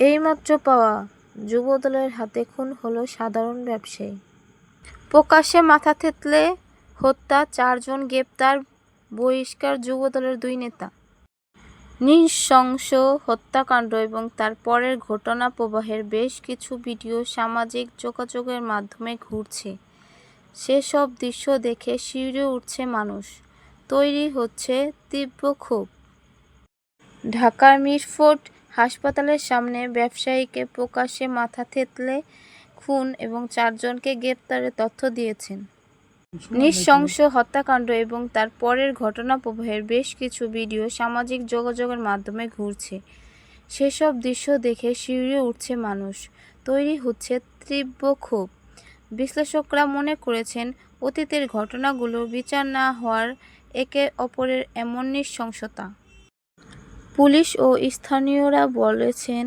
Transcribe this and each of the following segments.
এইমাত্র পাওয়া যুবদলের হাতে খুন হলো সাধারণ ব্যবসায়ী। প্রকাশ্যে মাথা থেতলে হত্যা চারজন গ্রেপ্তার, বহিষ্কার যুবদলের দুই নেতা। নৃশংস হত্যাকাণ্ড এবং তার পরের ঘটনা প্রবাহের বেশ কিছু ভিডিও সামাজিক যোগাযোগের মাধ্যমে ঘুরছে। সেসব দৃশ্য দেখে শিউরে উঠছে মানুষ। তৈরি হচ্ছে তীব্র ক্ষোভ। ঢাকার মিরফোর্ড হাসপাতালের সামনে ব্যবসায়ীকে প্রকাশ্যে মাথা থেতলে খুন এবং চারজনকে গ্রেপ্তারের তথ্য দিয়েছেন। নৃশংস হত্যাকাণ্ড এবং তার পরের ঘটনা প্রবাহের বেশ কিছু ভিডিও সামাজিক যোগাযোগের মাধ্যমে ঘুরছে। সেসব দৃশ্য দেখে শিউরে উঠছে মানুষ। তৈরি হচ্ছে তীব্র ক্ষোভ। বিশ্লেষকরা মনে করেছেন, অতীতের ঘটনাগুলো বিচার না হওয়ার একে অপরের এমন নৃশংসতা। পুলিশ ও স্থানীয়রা বলেছেন,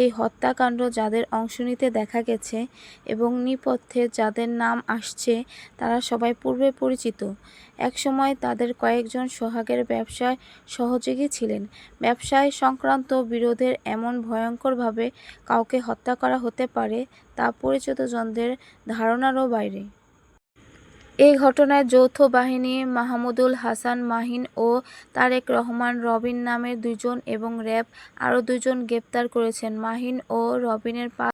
এই হত্যাকাণ্ড যাদের অংশ নিতে দেখা গেছে এবং নেপথ্যে যাদের নাম আসছে, তারা সবাই পূর্বে পরিচিত। একসময় তাদের কয়েকজন সোহাগের ব্যবসায় সহযোগী ছিলেন। ব্যবসায় সংক্রান্ত বিরোধের এমন ভয়ঙ্করভাবে কাউকে হত্যা করা হতে পারে তা পরিচিতজনদের ধারণারও বাইরে। এ ঘটনায় যৌথ বাহিনী মাহমুদুল হাসান মাহিন ও তারেক রহমান রবিন নামের দুজন এবং র্যাব আরও দুজন গ্রেপ্তার করেছেন। মাহিন ও রবিনের পাঁচ